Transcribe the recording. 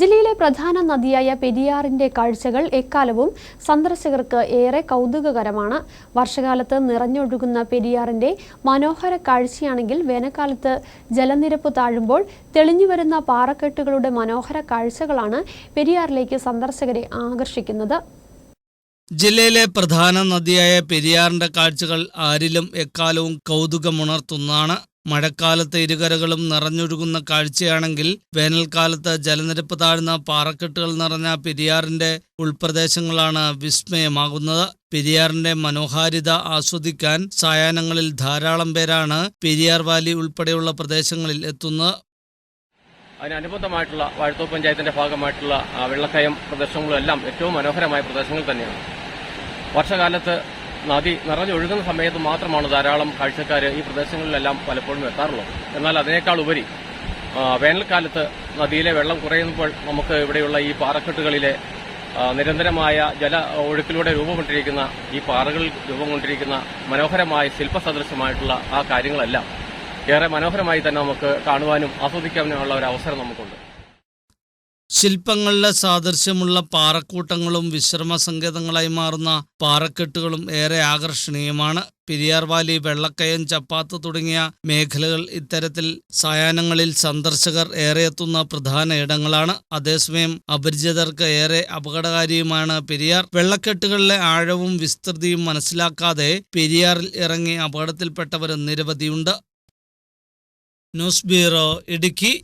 ജില്ലയിലെ പ്രധാന നദിയായ പെരിയാറിന്റെ കാഴ്ചകൾ എക്കാലവും സന്ദർശകർക്ക് ഏറെ കൗതുകകരമാണ്. വർഷകാലത്ത് നിറഞ്ഞൊഴുകുന്ന പെരിയാറിന്റെ മനോഹര കാഴ്ചയാണെങ്കിൽ വേനൽക്കാലത്ത് ജലനിരപ്പ് താഴുമ്പോൾ തെളിഞ്ഞുവരുന്ന പാറക്കെട്ടുകളുടെ മനോഹര കാഴ്ചകളാണ് പെരിയാറിലേക്ക് സന്ദർശകരെ ആകർഷിക്കുന്നത്. ജില്ലയിലെ പ്രധാന നദിയായ പെരിയാറിന്റെ കാഴ്ചകൾ ആരിലും എക്കാലവും കൗതുകമുണർത്തുന്നതാണ്. മഴക്കാലത്ത് ഇരുകരകളും നിറഞ്ഞൊഴുകുന്ന കാഴ്ചയാണെങ്കിൽ വേനൽക്കാലത്ത് ജലനിരപ്പ് താഴ്ന്ന പാറക്കെട്ടുകൾ നിറഞ്ഞ പെരിയാറിന്റെ ഉൾപ്രദേശങ്ങളാണ് വിസ്മയമാകുന്നത്. പെരിയാറിന്റെ മനോഹാരിത ആസ്വദിക്കാൻ സായാഹ്നങ്ങളിൽ ധാരാളം പേരാണ് പെരിയാർ വാലി ഉൾപ്പെടെയുള്ള പ്രദേശങ്ങളിൽ എത്തുന്നത്. അതിനനുബന്ധമായിട്ടുള്ള വാഴത്തൂർ പഞ്ചായത്തിന്റെ ഭാഗമായിട്ടുള്ള വെള്ളക്കയം പ്രദേശങ്ങളും എല്ലാം ഏറ്റവും മനോഹരമായ പ്രദേശങ്ങൾ തന്നെയാണ്. വർഷകാലത്ത് നദി നിറഞ്ഞൊഴുകുന്ന സമയത്ത് മാത്രമാണ് ധാരാളം കാഴ്ചക്കാർ ഈ പ്രദേശങ്ങളിലെല്ലാം പലപ്പോഴും എത്താറുള്ളത്. എന്നാൽ അതിനേക്കാൾ ഉപരി വേനൽക്കാലത്ത് നദിയിലെ വെള്ളം കുറയുമ്പോൾ നമുക്ക് ഇവിടെയുള്ള ഈ പാറക്കെട്ടുകളിലെ നിരന്തരമായ ജല ഒഴുക്കിലൂടെ രൂപം കൊണ്ടിരിക്കുന്ന ഈ പാറകളിൽ രൂപം കൊണ്ടിരിക്കുന്ന മനോഹരമായ ശില്പസദൃശമായിട്ടുള്ള ആ കാര്യങ്ങളെല്ലാം ഏറെ മനോഹരമായി തന്നെ നമുക്ക് കാണുവാനും ആസ്വദിക്കാനുമുള്ള ഒരു അവസരം നമുക്കുണ്ട്. ശില്പങ്ങളിലെ സാദൃശ്യമുള്ള പാറക്കൂട്ടങ്ങളും വിശ്രമ സങ്കേതങ്ങളായി മാറുന്ന പാറക്കെട്ടുകളും ഏറെ ആകർഷണീയമാണ്. പെരിയാർ വാലി വെള്ളക്കയം ചപ്പാത്ത് തുടങ്ങിയ മേഖലകൾ ഇത്തരത്തിൽ സായാഹ്നങ്ങളിൽ സന്ദർശകർ ഏറെ എത്തുന്ന പ്രധാന ഇടങ്ങളാണ്. അതേസമയം അപരിചിതർക്ക് ഏറെ അപകടകാരിയുമാണ് പെരിയാർ. വെള്ളക്കെട്ടുകളിലെ ആഴവും വിസ്തൃതിയും മനസ്സിലാക്കാതെ പെരിയാറിൽ ഇറങ്ങി അപകടത്തിൽപ്പെട്ടവർ നിരവധിയുണ്ട്. News bureau Idukki.